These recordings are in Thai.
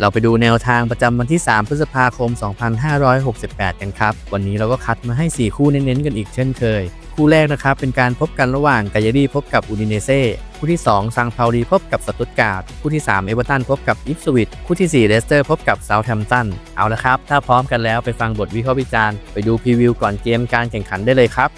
เราไปดูแนวทางประจำวันที่ 3 พฤษภาคม 2568 กันครับ วันนี้เราก็คัดมาให้ 4 คู่เน้นๆกันอีกเช่นเคย คู่แรกนะครับเป็นการพบกันระหว่างกายรีพบกับอูดิเนเซ่คู่ที่ 2 ซังเปาลีพบกับสตุตการ์ดคู่ที่ 3 เอเวอร์ตันพบกับอิฟสวิตคู่ที่ 4 เลสเตอร์พบกับเซาท์แฮมป์ตันเอาละครับ ถ้าพร้อมกันแล้วไปฟังบทวิเคราะห์วิจารณ์ไปดูพรีวิวก่อนเกมการแข่งขันได้เลยครับ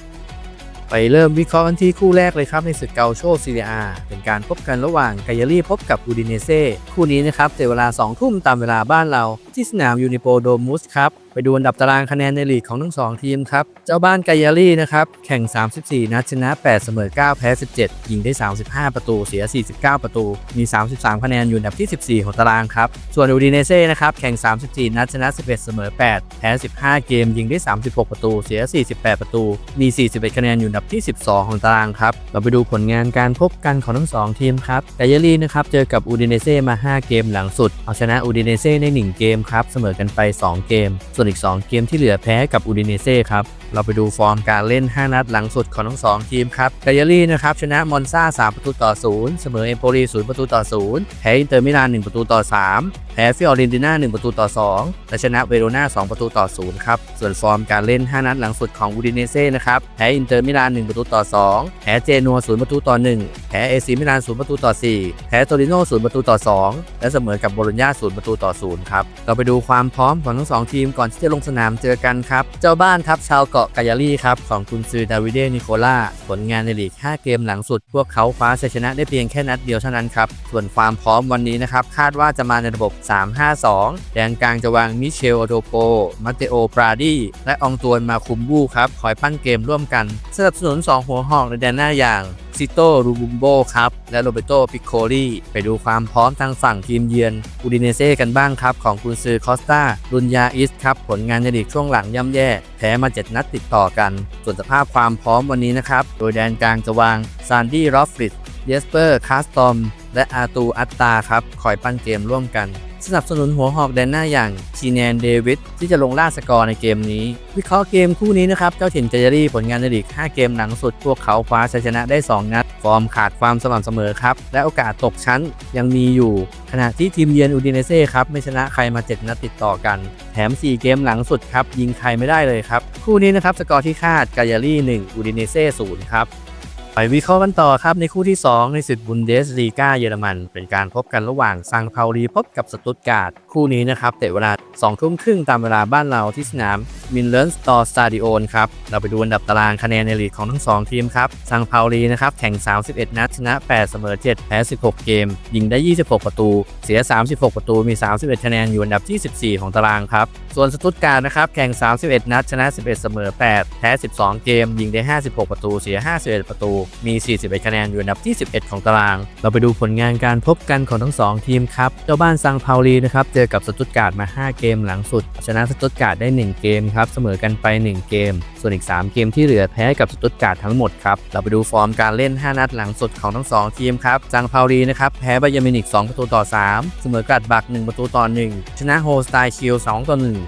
ไปเริ่มวิเคราะห์กันที่คู่แรกเลยครับในศึกเกาโชซีเรียเป็นการพบกันระหว่างกายรีพบกับอูดิเนเซ่คู่นี้นะครับเตะเวลา2ทุ่มตามเวลาบ้านเรา ที่สนามยูนิโปโดมุสครับไปดูอันดับตารางคะแนนในลีกของทั้ง 2 ทีมครับ เจ้าบ้านกายรีนะครับ แข่ง 34 นัดชนะ 8 เสมอ 9 แพ้ 17 ยิงได้ 35 ประตู เสีย 49 ประตู มี 33 คะแนนอยู่อันดับที่ 14 ของตารางครับ ส่วนอูดิเนเซ่นะครับ แข่ง 34 นัดชนะ 11 เสมอ 8 แพ้ 15 เกม ยิงได้ 36 ประตู เสีย 48 ประตู มี 41 คะแนนอยู่อันดับที่ 12 ของตารางครับ เราไปดูผลงานการพบกันของทั้ง 2 ทีมครับ กายรีนะครับ เจอกับอูดิเนเซ่มา 5 เกมหลังสุด เอาชนะอูดิเนเซ่ใน1เกมครับ เสมอกันไป 2 เกมส่วนอีก 2 เกมที่เหลือแพ้กับอูดิเนเซ่ครับเราไปดูฟอร์มการเล่น 5 นัดหลังสุดของทั้ง 2 ทีมครับกายรีนะครับชนะมอนซา3 ประตูต่อ 0 เสมอเอมโปลี0 ประตูต่อ 0 แพ้อินเตอร์มิลาน1 ประตูต่อ 3 แพ้ฟิออเรนติน่า 1 ประตูต่อ 2 และชนะเวโรนา2 ประตูต่อ 0 ครับ ส่วนฟอร์มการเล่น 5 นัดหลังสุดของอูดิเนเซ่นะครับแพ้อินเตอร์มิลาน 1 ประตูต่อ 2 แพ้เจนัว 0 ประตูต่อ 1 แพ้เอซีมิลาน 0 ประตูต่อ 4 แพ้โตริโน่0 ประตูต่อ 2 และเสมอกับโบโลญญา 0 ประตูต่อ 0 ครับ เราไปดูความพร้อมของทั้ง 2 ทีมก่อนที่จะลงสนามเจอกันครับ เจ้าบ้านครับชาวเกาะกายารีครับของคุณซือดาวิเดนิโคล่าผลงานในลีก 5 เกมหลังสุด พวกเขาคว้าชัยชนะได้เพียงแค่นัดเดียวเท่านั้นครับ ส่วนความพร้อมวันนี้นะครับ คาดว่าจะมาในระบบ 3-5-2 แดนกลางจะวางมิเชลโอโดโป มาเตโอปราดี และอองตวนมาคุมบูครับ คอยปั้นเกมร่วมกัน สนับสนุน 2 หัวหอกในแดนหน้าอย่าง ซิโตรูบุมโบครับ และโรเบโตปิโคลีไปดูความพร้อมทางฝั่งทีมเยือนอูดิเนเซ่กันบ้างครับ ของกุนซือคอสตารุนยาอิสครับ ผลงานในลีกช่วงหลังย่ำแย่ แพ้มา 7 นัดติดต่อกัน ส่วนสภาพความพร้อมวันนี้นะครับ โดยแดนกลางจะวางซานดี้รอฟฟริดเยสเปอร์คาสตอมและอาตูอัตตาครับคอยปั้นเกมร่วมกัน สนับสนุนหัวหอกแดนหน้าอย่างชีแนนเดวิดที่จะลงล่าสกอร์ในเกมนี้ วิเคราะห์เกมคู่นี้นะครับ เจ้าถิ่นเจเยอรี่ผลงานในลีก 5 เกมหลังสุด พวกเขาคว้าชัยชนะได้ 2 นัด ฟอร์มขาดความสม่ำเสมอครับ และโอกาสตกชั้นยังมีอยู่ ขณะที่ทีมเยือนอูดิเนเซ่ครับ ไม่ชนะใครมา 7 นัดติดต่อกัน แถม 4 เกมหลังสุดครับยิงใครไม่ได้เลยครับคู่นี้นะครับสกอร์ที่คาดกายารี่1อูดิเนเซ่0ครับ ไปวิเคราะห์กันต่อครับในคู่ที่ 2 ในศึกบุนเดสลีกาเยอรมัน เป็นการพบกันระหว่างซังเปาลีพบกับสตุตการ์ดคู่นี้นะครับเตะเวลา2ทุ่มครึ่งตามเวลาบ้านเราที่สนามมินเลนสตอร์สตาดิโอนครับเราไปดูอันดับตารางคะแนนในลีกของทั้ง 2 ทีมครับซังเปาลีนะครับแข่ง 31 นัดชนะ 8 เสมอ 7 แพ้ 16 เกม ยิงได้ 26 ประตู เสีย 36 ประตูมี 31 คะแนนอยู่อันดับที่ 14 ของตารางครับ ส่วนสตุตการ์ดนะครับ แข่ง 31 นัด ชนะ 11 เสมอ 8 แพ้ 12 เกม ยิงได้ 56 ประตู เสีย 51 ประตู มี 41 คะแนน อยู่อันดับที่ 11 ของตาราง เราไปดูผลงานการพบกันของทั้ง 2 ทีมครับ เจ้าบ้านซังเปาลีนะครับ เจอกับสตุตการ์ดมา 5 เกมหลังสุด ชนะสตุตการ์ดได้ 1 เกมครับ เสมอกันไป 1 เกม ส่วนอีก 3 เกมที่เหลือแพ้กับสตุตการ์ดทั้งหมดครับ เราไปดูฟอร์มการเล่น 5 นัดหลังสุดของทั้ง 2 ทีมครับ ซังเปาลีนะครับ แพ้บายามินิก 2 ประตูต่อ 3 เสมอกราดบัก 1 ประตูต่อ 1 ชนะโฮสไตชิล2ต่อ1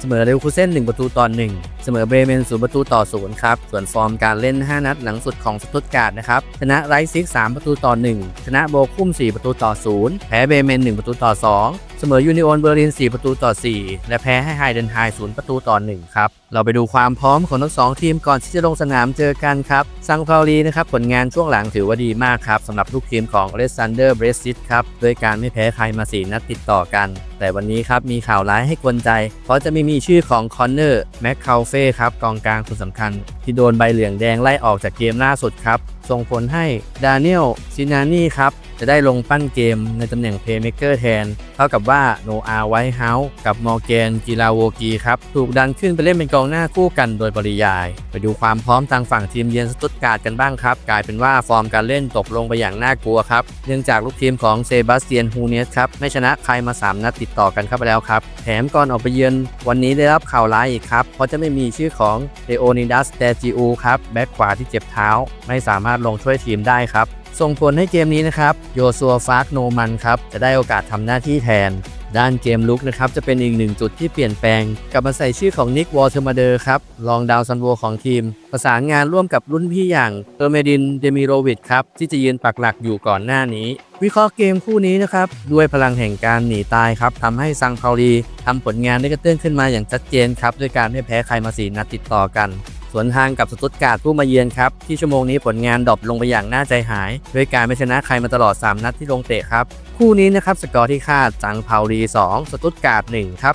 เสมอเรวคูเซ่น1 ประตูต่อ1เสมอเบรเมน0ประตูต่อ0ครับ ส่วนฟอร์มการเล่น 5 นัดหลังสุดของสตุตการ์ดนะครับ ชนะไรซิก3ประตูต่อ 1 ชนะโบคุ้ม 4 ประตูต่อ 0 แพ้เบเมน 1 ประตูต่อ 2 เสมอยูนิโอนเบอร์ลิน 4 ประตูต่อ 4 และแพ้ให้ไฮเดนไฮ0ประตูต่อ 1 ครับ เราไปดูความพร้อมของทั้งสองทีมก่อนที่จะลงสนามเจอกันครับ ซังเปาลีนะครับผลงานช่วงหลังถือว่าดีมากครับสำหรับลูกทีมของเลสซานเดอร์เบรซิตครับด้วยการไม่แพ้ใครมา4นัดติดต่อกัน แต่วันนี้ครับมีข่าวร้ายให้กวนใจเพราะจะม่มีชื่อของคอนเนอร์แม็กคาเฟ่ครับกองกลางคนสำคัญ ที่ที่โดนใบเหลืองแดงไล่ออกจากเกมล่าสุดครับ ส่งผลให้ดานิเอลซินานี่ครับ จะได้ลงปั้นเกมในตำแหน่งเพลย์เม k เกอร์แทน เท่ากับว่าโนอาไวท์เฮาส์กับมอร์แกนจิลาโวกีครับ ถูกดันขึ้นไปเล่นเป็นกองหน้าคู่กันโดยปริยาย ไปดูความพร้อมทางฝั่งทีมเยือนสตุตการ์ดกันบ้างครับ กลายเป็นว่าฟอร์มการเล่นตกลงไปอย่างน่ากลัวครับ เนื่องจากลูกทีมของเซบาสเตียนฮูเนสครับไม่ชนะใครมา 3 นัดติดต่อกันเข้าไปแล้วครับแถมก่อนออกไปเยือนวันนี้ได้รับข่าวร้ายอีกครับเพราะจะไม่มีชื่อของเลโอนิดัสเตจิอูครับแบ็คขวาที่เจ็บเท้า ไม่สามารถลงช่วยทีมได้ครับ ส่งผลให้เกมนี้นะครับโยซัวฟาร์กโนมันครับจะได้โอกาสทำหน้าที่แทน ด้านเกมลุกนะครับจะเป็นอีกหนึ่งจุดที่เปลี่ยนแปลง กลับมาใส่ชื่อของนิกวอลเทอร์มาเดอร์ครับรองดาวซันโวของทีม ประสานงานร่วมกับรุ่นพี่อย่างเออร์เมดินเดมิโรวิชครับที่จะยืนปักหลักอยู่ก่อนหน้านี้ วิเคราะห์เกมคู่นี้นะครับด้วยพลังแห่งการหนีตายครับทำให้ซังเปาลีทำผลงานได้กระเตื้องขึ้นมาอย่างชัดเจนครับด้วยการไม่แพ้ใครมาสีนัดติดต่อกัน สวนทางกับสตุตการ์ดผู้มาเยือนครับ ที่ชั่วโมงนี้ผลงานดรอปลงไปอย่างน่าใจหาย ด้วยการไม่ชนะใครมาตลอด 3 นัดที่ลงเตะครับ คู่นี้นะครับสกอร์ที่คาดจังเผาลี 2 สตุตการ์ด1ครับ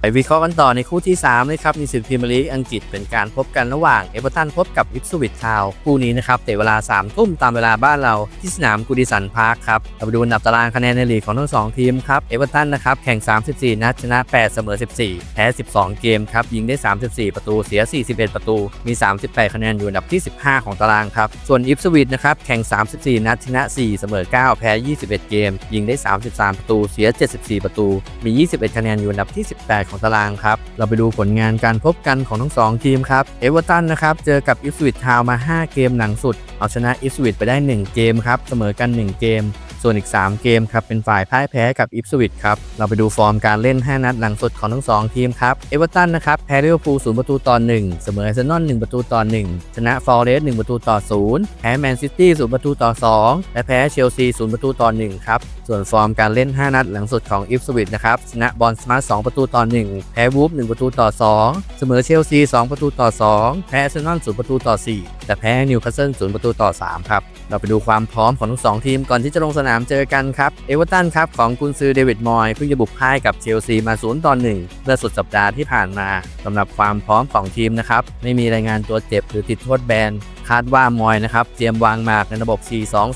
ไปวิเคราะห์กันต่อในคู่ที่3นะครับในศึกพรีเมียร์ลีกอังกฤษเป็นการพบกันระหว่างเอเวอร์ตันพบกับอิปสวิตทาวน์คู่นี้นะครับเตะเวลา3ทุ่มตามเวลาบ้านเราที่สนามกูดิสันพาร์คครับเราไปดูอันดับตารางคะแนนในลีกของทั้งสองทีมครับเอเวอร์ตันนะครับแข่ง 34 นัดชนะ 8 เสมอ 14 แพ้ 12 เกมครับยิงได้ 34 ประตูเสีย 41 ประตูมี 38 คะแนนอยู่อันดับที่ 15 ของตารางครับส่วนอิปสวิตนะครับแข่ง 34 นัดชนะ 4 เสมอ 9 แพ้ 21 เกม ยิงได้ 33 ประตูเสีย 74 ประตู มี 21 คะแนนอยู่อันดับที่ 18 ของตารางครับ เราไปดูผลงานการพบกันของทั้ง 2 ทีมครับ เอเวอร์ตันนะครับ เจอกับอิฟสวิตทาวมา 5 เกมหนังสุด เอาชนะอิฟสวิตไปได้ 1 เกมครับ เสมอกัน 1 เกม ส่วนอีก 3 เกมครับเป็นฝ่ายพ่ายแพ้กับอิฟสวิตครับ เราไปดูฟอร์มการเล่น 5 นัดหลังสุดของทั้ง 2 ทีมครับ เอเวอร์ตันนะครับแพ้ลิเวอร์พูล0ประตูต่อ 1 เสมออาร์เซนอล1ประตูต่อ 1 ชนะฟอร์เรสต์1ประตูต่อ 0 แพ้แมนซิตี้0ประตูต่อ 2 และแพ้เชลซี0ประตูต่อ 1 ครับ ส่วนฟอร์มการเล่น 5 นัดหลังสุดของอิฟสวิตนะครับชนะบอลสมาร์ท2ประตูต่อ 1 แพ้วูฟ1ประตูต่อ 2 เสมอเชลซี2ประตูต่อ 2 แพ้อาร์เซนอล0ประตูต่อ 4 แต่แพ้นิวคาสเซิล0ประตูต่อ 3 ครับ เราไปดูความพร้อมของทั้ง2ทีมก่อนที่จะลงสนามเจอกันครับ เอเวอร์ตันครับของกุนซือเดวิดมอยเพิ่งจะบุกพ่ายกับเชลซีมา0ต่อ1เมื่อสุดสัปดาห์ที่ผ่านมาสำหรับความพร้อมของทีมนะครับ ไม่มีรายงานตัวเจ็บหรือติดโทษแบนคาดว่ามอยนะครับเตรียมวางหมากในระบบ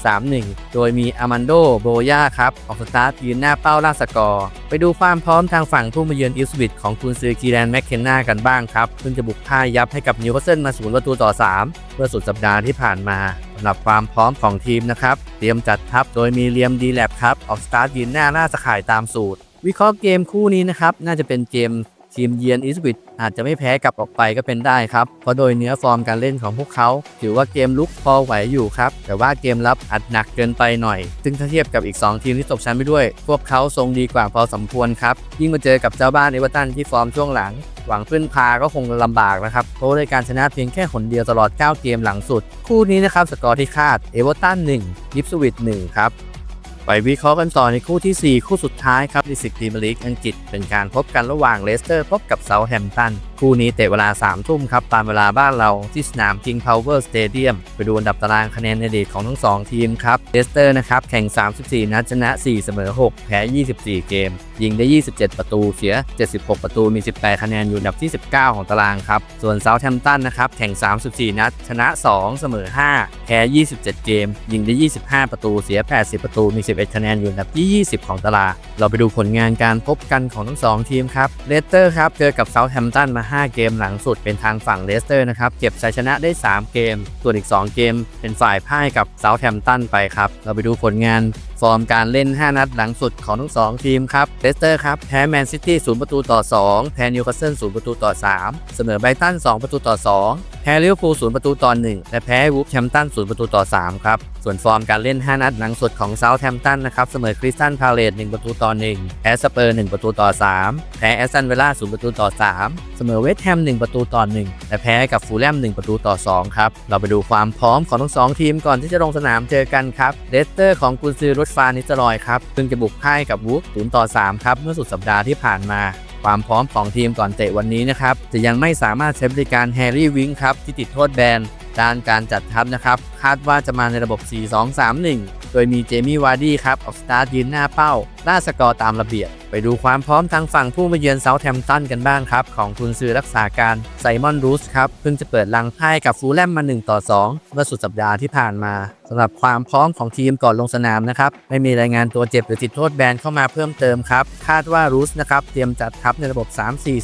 4-2-3-1 โดยมีอามันโดโบย่าครับออกสตาร์ทยืนหน้าเป้าล่าสกอร์ ไปดูความพร้อมทางฝั่งผู้มาเยือนอิสวิตของคุณซือคีแรนแมคเคนนากันบ้างครับเพิ่งจะบุกพ่ายยับให้กับนิวคาสเซิลมา0ประตูต่อ 3 เมื่อสุดสัปดาห์ที่ผ่านมาำหรับความพร้อมของทีมนะครับ เตรียมจัดทัพโดยมีเลียมดีแลบครับ ออกสตาร์ทยืนหน้าหน้าสข่ายตามสูตร วิเคราะห์เกมคู่นี้นะครับ น่าจะเป็นเกมทีมเยือนอิสวิตอาจจะไม่แพ้กลับออกไปก็เป็นได้ครับ เพราะโดยเนื้อฟอร์มการเล่นของพวกเขา ถือว่าเกมลุกพอไหวอยู่ครับ แต่ว่าเกมรับอัดหนักเกินไปหน่อย ซึ่งถ้าเทียบกับอีก 2 ทีมที่ตกชั้นไปด้วย พวกเขาทรงดีกว่าพอสมควรครับ ยิ่งมาเจอกับเจ้าบ้านเอเวอร์ตันที่ฟอร์มช่วงหลัง หวังพึ่งพาก็คงลำบากนะครับ เพราะในการชนะเพียงแค่หนเดียวตลอด 9 เกมหลังสุด คู่นี้นะครับสกอร์ที่คาดเอเวอร์ตัน1ยิปสวิต1ครับไปวิเคราะห์กันต่อในคู่ที่ 4 คู่สุดท้ายครับในศึกพรีเมียร์ลีกอังกฤษเป็นการพบกันระหว่างเลสเตอร์พบกับเซาท์แฮมป์ตัน คู่นี้เตะเวลา 3 ทุ่มครับ ตามเวลาบ้านเราที่สนาม King Power Stadium ไปดูอันดับตารางคะแนนในลีกของทั้ง 2 ทีมครับเลสเตอร์นะครับแข่ง 34 นัดชนะ 4 เสมอ 6 แพ้ 24 เกม ยิงได้ 27 ประตูเสีย 76 ประตูมี 18 คะแนนอยู่อันดับที่ 19 ของตารางครับ ส่วนเซาท์แฮมป์ตันนะครับแข่ง 34 นัด ชนะ 2 เสมอ 5 แพ้ 27 เกม ยิงได้ 25 ประตูเสีย 80 ประตูมี 11 คะแนนอยู่อันดับที่ 20 ของตารางเราไปดูผลงานการพบกันของทั้ง 2 ทีมครับเลสเตอร์ครับเจอกับเซาท์แฮมป์ตันมา5 เกมหลังสุดเป็นทางฝั่งเลสเตอร์นะครับ เก็บชัยชนะได้ 3 เกม ส่วนอีก 2 เกม เป็นฝ่ายพ่ายกับเซาท์แฮมป์ตันไปครับ เราไปดูผลงาน ฟอร์มการเล่น 5 นัดหลังสุดของทั้ง 2 ทีมครับเลสเตอร์ครับแพ้แมนซิตี้0ประตูต่อ 2 แพ้นิวคาสเซิล0ประตูต่อ 3 เสมอไบรตัน2 ประตูต่อ 2 แพ้ลิเวอร์พูล0ประตูต่อ 1 และแพ้วูฟแฮมตัน0ประตูต่อ 3 ครับ ส่วนฟอร์มการเล่น 5 นัดหลังสุดของเซาท์แฮมตันนะครับเสมอคริสตันพาเลต1ประตูต่อ 1 แพ้สเปอร์ 1 ประตูต่อ 3 แพ้แอสตันเวล่า0ประตูต่อ 3 เสมอเวสต์แฮม 1 ประตูต่อ 1 และแพ้กับฟูลแลม 1 ประตูต่อ 2 ครับ เราไปดูความพร้อมของทั้ง 2 ทีมก่อนที่จะลงสนามเจอกันครับเลสเตอร์ของกุนซือรุดฟานิสตรอยครับเพิ่งจะบุกค่ายกับวูฟ0ต่อ 3 ครับ เมื่อสุดสัปดาห์ที่ผ่านมา ความพร้อมของทีมก่อนเตะวันนี้นะครับ จะยังไม่สามารถใช้บริการแฮร์รี่วิงครับที่ติดโทษแบนด้านการจัดทัพนะครับ คาดว่าจะมาในระบบ 4-2-3-1 โดยมีเจมี่วาร์ดี้ครับ ออกสตาร์ทยืนหน้าเป้า ล่าสกอร์ตามระเบียบ ไปดูความพร้อมทางฝั่งผู้มาเยือนเซาท์แฮมป์ตันกันบ้างครับ ของคุณซื้อรักษาการไซมอนรูสครับ เพิ่งจะเปิดลังไพ่กับฟูลแลมมา 1 ต่อ 2 เมื่อสุดสัปดาห์ที่ผ่านมาสำหรับความพร้อมของทีมก่อนลงสนามนะครับไม่มีรายงานตัวเจ็บหรือติดโทษแบนเข้ามาเพิ่มเติมครับคาดว่ารูสนะครับเตรียมจัดทัพในระบบ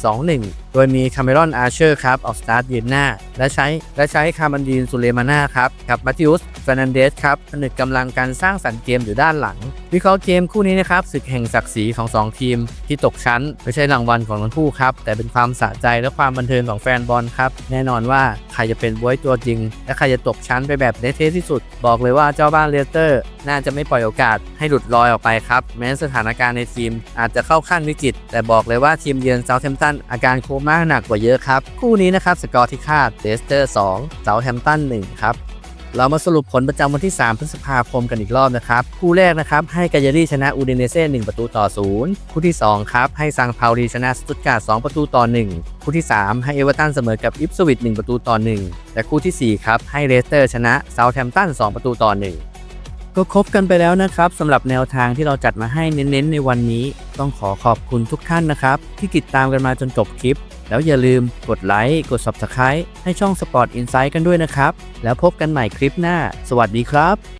3-4-2-1 โดยมีคาเมรอนอาร์เชอร์ครับออกสตาร์ทยืนหน้า และใช้และใช้คาร์บันดีนสุเลมาน่าครับกับมาติอุสฟรนันเดสครับผนึกกำลังการสร้างสรรค์เกมอยู่ด้านหลัง วิเคราะห์เกมคู่นี้นะครับศึกแห่งศักดิ์ศรีของ 2 ทีม ที่ตกชั้น ไม่ใช่รางวัลของทั้งคู่ครับ แต่เป็นความสะใจและความบันเทิงของแฟนบอลครับ แน่นอนว่าใครจะเป็นบวยตัวจริง และใครจะตกชั้นไปแบบเละเทะที่สุด บอกเลยว่าเจ้าบ้านเลสเตอร์ น่าจะไม่ปล่อยโอกาสให้หลุดลอยออกไปครับแม้สถานการณ์ในทีม อาจจะเข้าขั้นวิกฤตแต่บอกเลยว่าทีมเยือนเซาท์แฮมป์ตันอาการโคม่าหนักกว่าเยอะครับคู่นี้นะครับสกอร์ที่คาดเลสเตอร์2เซาท์แฮมป์ตัน1ครับ เรามาสรุปผลประจำวันที่ 3 พฤษภาคมกันอีกรอบนะครับ คู่แรกนะครับ ให้กาเยรี่ชนะอูดิเนเซ่1ประตูต่อ 0 คู่ที่ 2 ครับ ให้ซังเพาลีชนะสตุตการ์ด2ประตูต่อ 1 คู่ที่ 3 ให้เอเวอร์ตันเสมอกับอิฟสวิต1ประตูต่อ 1 และคู่ทีสี่ 4 ครับ ให้เลสเตอร์ชนะเซาท์แฮมป์ตัน2ประตูต่อ 1ก็ครบกันไปแล้วนะครับสำหรับแนวทางที่เราจัดมาให้เน้นๆ ในวันนี้ ต้องขอขอบคุณทุกท่านนะครับ ที่ติดตามกันมาจนจบคลิป แล้วอย่าลืมกดไลค์กด Subscribe ให้ช่อง Sport Insight กันด้วยนะครับ แล้วพบกันใหม่คลิปหน้า สวัสดีครับ